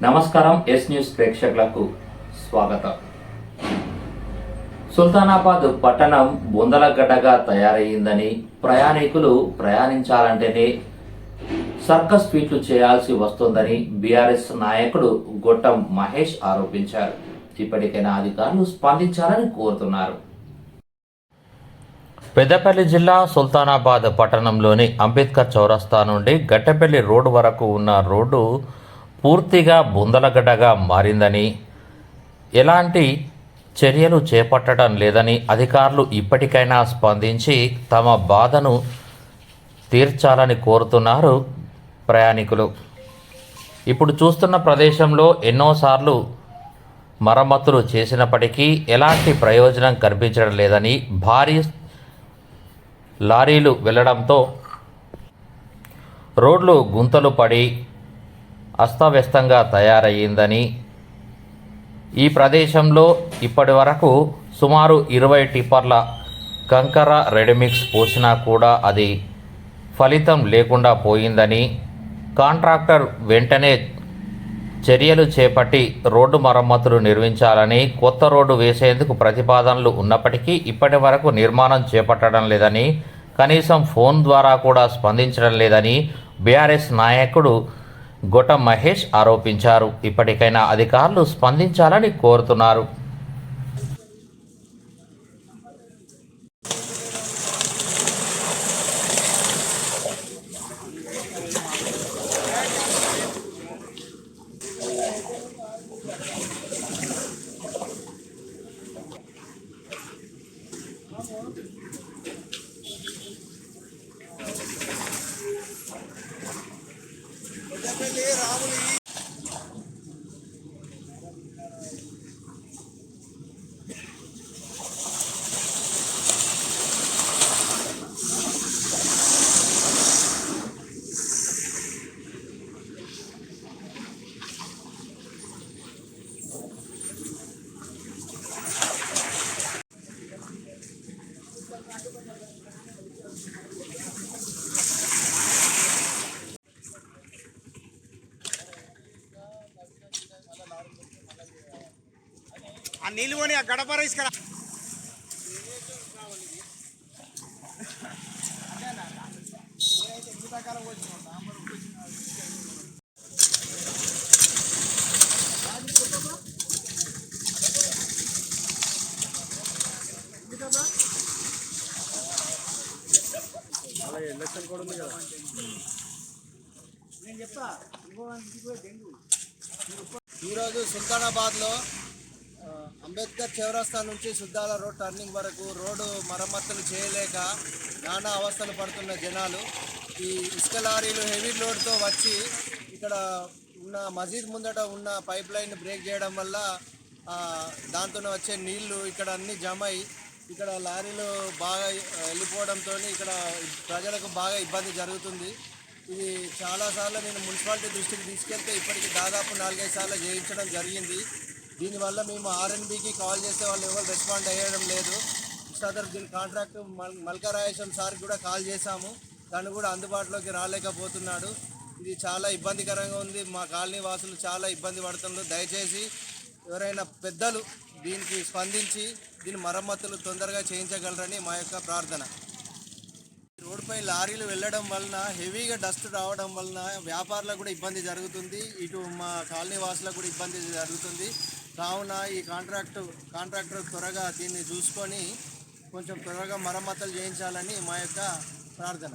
నమస్కారం yes news ప్రేక్షకులకు స్వాగతం. సుల్తానాబాద్ పట్టణం బుందలగడ్డగా తయారయ్యిందని ప్రయాణికులు ప్రయాణించాలంటేనే సర్కస్ ట్వీట్లు చేయాల్సి వస్తుందని బీఆర్ఎస్ నాయకుడు గొట్టం మహేష్ ఆరోపించారు. ఇప్పటికైనా అధికారులు స్పందించాలని కోరుతున్నారు. పెద్దపల్లి జిల్లా సుల్తానాబాద్ పట్టణంలోని అంబేద్కర్ చౌరస్తా నుండి గట్టపల్లి రోడ్డు వరకు ఉన్న రోడ్డు పూర్తిగా బుందలగడ్డగా మారిందని ఎలాంటి చర్యలు చేపట్టడం లేదని అధికారులు ఇప్పటికైనా స్పందించి తమ బాధను తీర్చాలని కోరుతున్నారు ప్రయాణికులు. ఇప్పుడు చూస్తున్న ప్రదేశంలో ఎన్నోసార్లు మరమ్మతులు చేసినప్పటికీ ఎలాంటి ప్రయోజనం కనిపించడం లేదని భారీ లారీలు వెళ్ళడంతో రోడ్లు గుంతలు పడి అస్తవ్యస్తంగా తయారయ్యిందని. ఈ ప్రదేశంలో ఇప్పటి వరకు సుమారు ఇరవై టిప్పర్ల కంకర రెడమిక్స్ పోసినా కూడా అది ఫలితం లేకుండా పోయిందని కాంట్రాక్టర్ వెంటనే చర్యలు చేపట్టి రోడ్డు మరమ్మతులు నిర్మించాలని కొత్త రోడ్డు వేసేందుకు ప్రతిపాదనలు ఉన్నప్పటికీ ఇప్పటి వరకు నిర్మాణం చేపట్టడం లేదని కనీసం ఫోన్ ద్వారా కూడా స్పందించడం లేదని బీఆర్ఎస్ నాయకుడు గొట మహేష్ ఆరోపించారు. ఇప్పటికైనా అధికారులు స్పందించాలని కోరుతున్నారు. ఆ నీళ్ళు కొని ఆ గడప తీసుకురా. ఈరోజు సుల్తానాబాద్లో ఆ, అంబేద్కర్ చౌరస్తా నుంచి సుద్దాల రోడ్ టర్నింగ్ వరకు రోడ్డు మరమ్మతులు చేయలేక నానా అవస్థలు పడుతున్న జనాలు. ఈ ఇసుక లారీలు హెవీ లోడ్తో వచ్చి ఇక్కడ ఉన్న మసీద్ ముందట ఉన్న పైప్ లైన్ బ్రేక్ చేయడం వల్ల దాంతో వచ్చే నీళ్ళు ఇక్కడ అన్నీ జమ అయి ఇక్కడ లారీలు బాగా వెళ్ళిపోవడంతో ఇక్కడ ప్రజలకు బాగా ఇబ్బంది జరుగుతుంది. ఇది చాలాసార్లు నేను మున్సిపాలిటీ దృష్టికి తీసుకెళ్తే ఇప్పటికి దాదాపు నాలుగైదు సార్లు చేయించడం జరిగింది. దీనివల్ల మేము ఆర్ఎన్బికి కాల్ చేస్తే వాళ్ళు ఎవరు రెస్పాండ్ అయ్యడం లేదు. సదర్ దీని కాంట్రాక్ట్ మల్ మల్కరాయేశం సార్కి కూడా కాల్ చేశాము. తను కూడా అందుబాటులోకి రాలేకపోతున్నాడు. ఇది చాలా ఇబ్బందికరంగా ఉంది. మా కాలనీ వాసులు చాలా ఇబ్బంది పడుతున్నారు దయచేసి ఎవరైనా పెద్దలు దీనికి స్పందించి దీని మరమ్మతులు తొందరగా చేయించగలరని మా యొక్క ప్రార్థన. రోడ్డుపై లారీలు వెళ్ళడం వలన హెవీగా డస్ట్ రావడం వలన వ్యాపారులకు కూడా ఇబ్బంది జరుగుతుంది. ఇటు మా కాలనీ వాసులకు కూడా ఇబ్బంది జరుగుతుంది. కావున ఈ కాంట్రాక్ట్ కాంట్రాక్టర్ త్వరగా దీన్ని చూసుకొని కొంచెం త్వరగా మరమ్మతులు చేయించాలని మా యొక్క ప్రార్థన.